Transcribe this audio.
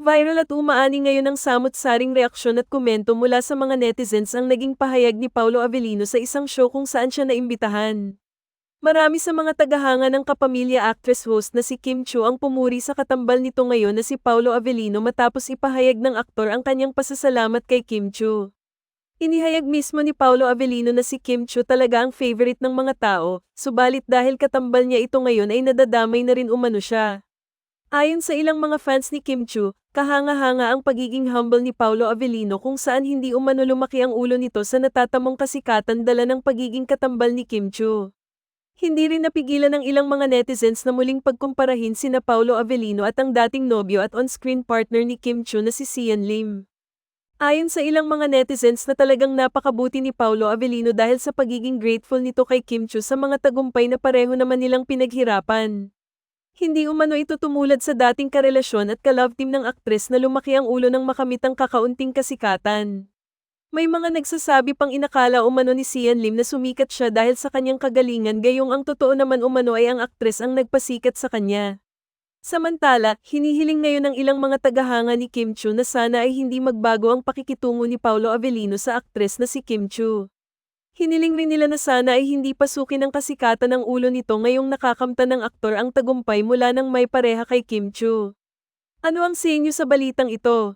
Viral at umaani ngayon ang samot-saring reaksyon at komento mula sa mga netizens ang naging pahayag ni Paulo Avellino sa isang show kung saan siya naimbitahan. Marami sa mga tagahanga ng kapamilya actress host na si Kim Chu ang pumuri sa katambal nito ngayon na si Paulo Avellino matapos ipahayag ng aktor ang kanyang pasasalamat kay Kim Chu. Inihayag mismo ni Paulo Avellino na si Kim Chu talaga ang favorite ng mga tao, subalit dahil katambal niya ito ngayon ay nadadamay na rin umano siya. Ayon sa ilang mga fans ni Kim Chu, kahanga-hanga ang pagiging humble ni Paulo Avellino kung saan hindi umano lumaki ang ulo nito sa natatamong kasikatan dala ng pagiging katambal ni Kim Chu. Hindi rin napigilan ng ilang mga netizens na muling pagkumparahin sina Paulo Avellino at ang dating nobyo at on-screen partner ni Kim Chu na si Sian Lim. Ayon sa ilang mga netizens na talagang napakabuti ni Paulo Avellino dahil sa pagiging grateful nito kay Kim Chu sa mga tagumpay na pareho naman nilang pinaghirapan. Hindi umano ito tumulad sa dating karelasyon at ka-love team ng aktres na lumaki ang ulo ng makamitang kakaunting kasikatan. May mga nagsasabi pang inakala umano ni Sian Lim na sumikat siya dahil sa kanyang kagalingan gayong ang totoo naman umano ay ang aktres ang nagpasikat sa kanya. Samantala, hinihiling ngayon ng ilang mga tagahanga ni Kim Chu na sana ay hindi magbago ang pakikitungo ni Paulo Avellino sa aktres na si Kim Chu. Hiniling rin nila na sana ay hindi pasukin ang kasikatan ng ulo nito ngayong nakakamta ng aktor ang tagumpay mula ng may pareha kay Kim Chu. Ano ang sinyo sa balitang ito?